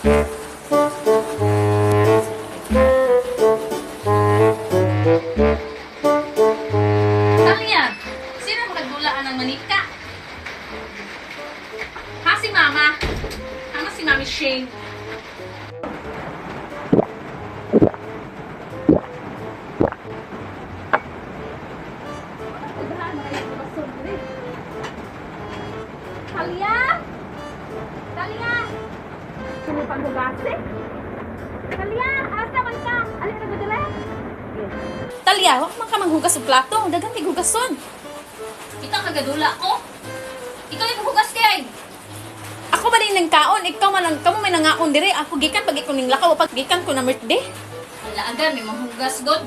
Talia, sino magdulaan ng manika? Ha, si Mama? Ano si Mami Shane? Talia! Talia! Sino pang hugasi? Talia, asa man ka? Alin na ba Talia, wag man ka manghugas og plato. Dagang kay hugason. Kita kagadula ko. Ikaw yung hugas kay. Ako ba din ng kaon? Ikaw man ang kamo may nangaon dire. Ako gikan pag ikaw ning lakaw pag gikan ko na birthday. Wala aga, may manghugas god.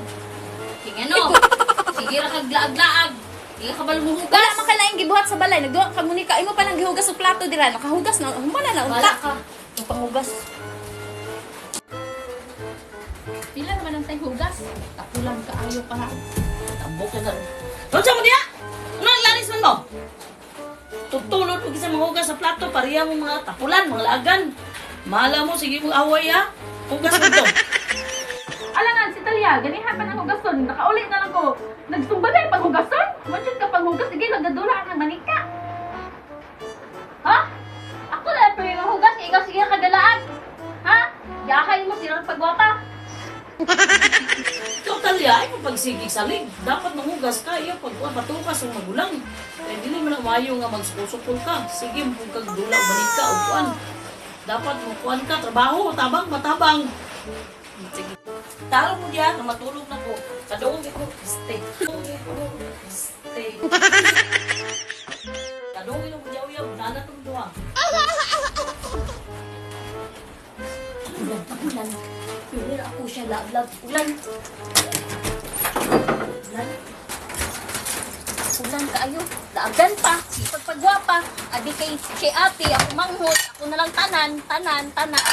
Sige no. Sige ra kag laag-laag. Di ka kabalo Wala muhugas. man ka laing gibuhat sa balay. Nagduwa ka munika. Imo pa nang gihugas og plato dira. Nakahugas na. Humana na unta. Wala ka. Panghugas. Pila naman ang tay hugas. Tapulan ka ayo para. Tambok ka na. Ronsa mo diya? Ano ang lalis man mo? Tutulot mo sa mga hugas sa plato, pariya mo mga tapulan, mga laagan. Mahala mo, sige mo away ha. Hugas mo to. Alangan si Talia, ganihan pa ng hugason. Nakauli na lang ko. Pagwapa. Ikaw talya, ay pagsigig sa lig. Dapat mangugas ka, iya pag matukas ang magulang. Kaya dili mo na mayo nga magsukusukol ka. Sige mo kung kag dula, balik ka, o kuan. Dapat mo kuan ka, trabaho, tabang, matabang. Sige. Talo mo diyan, matulog na ko. Kadoong ko, stay. Kadoong ko, stay. Kadoong ko, yaw-yaw, nana tong duwa. Ulan, ulan. Pero ako siya laglag. Ulan. Ulan. Ulan kaayo. Laagan pa. Sipag pagwapa. Adi kay si ate, ako manghot. Ako na lang tanan, tanan, tanan.